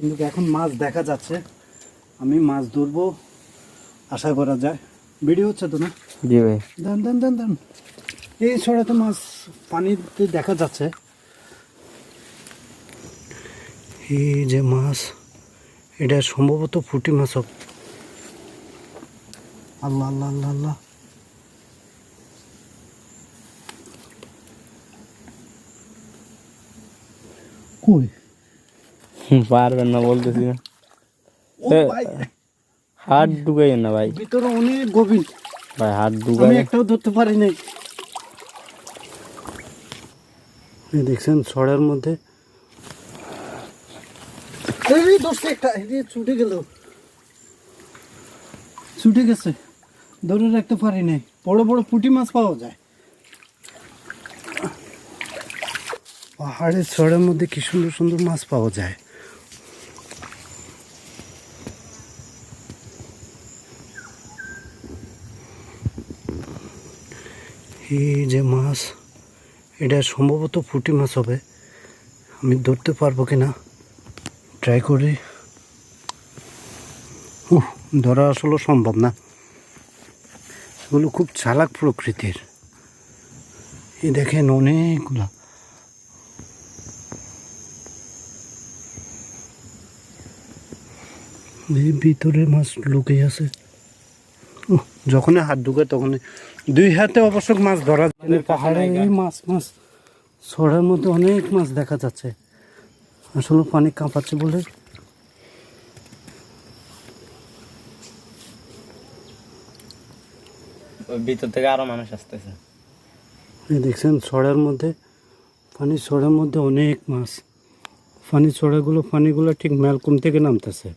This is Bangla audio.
কিন্তু এখন মাছ দেখা যাচ্ছে? আমি মাছ ধরবো। আশা করা যায়। ভিডিও হচ্ছে তো না? জি ভাই। দেন দেন দেন দেন। এই ছড়া তো মাছ পানিতে দেখা যাচ্ছে। এই যে মাছ এটা সম্ভবত পুঁটি মাছ হোক। আল্লাহ আল্লাহ আল্লাহ আল্লাহ। কই? পারবেন না বলতেছি না। হাত ঢুকাই না ভাই। ভিতরে অনেক গভীর। ভাই হাত আমি ঢুকাই একটাও ধরতে পারি নাই। দেখছেন ছড়ার মধ্যে। একটা ছুটে গেল। ছুটে গেছে। ধরে রাখতে পারি নাই। বড় বড় পুঁটি মাছ পাওয়া যায়। পাহাড়ের ছড়ের মধ্যে কি সুন্দর সুন্দর মাছ পাওয়া যায়। এই যে মাছ? এটা সম্ভবত পুঁটি মাছ হবে। আমি ধরতে পারব কি না ট্রাই করি ধরা আসলে সম্ভব না। এগুলো খুব চালাক প্রকৃতির। এই দেখেন অনেকগুলা। ভিতরে মাছ লুকে আছে। যখনই হাত ঢুকে তখনই। দুই হাতে অবশ্য মাছ ধরা যায়। পাহাড়ে এই মাছ মাছ ছড়ার মধ্যে অনেক মাছ দেখা যাচ্ছে। আসলে পানি কাঁপাচ্ছে বলে। ভিতর থেকে আরও মানুষ আসতেছে। এই দেখছেন ছড়ার মধ্যে পানির ছড়ার মধ্যে অনেক মাছ। পানির ছড়াগুলো পানিগুলো ঠিক ম্যালকুম থেকে নামতেছে।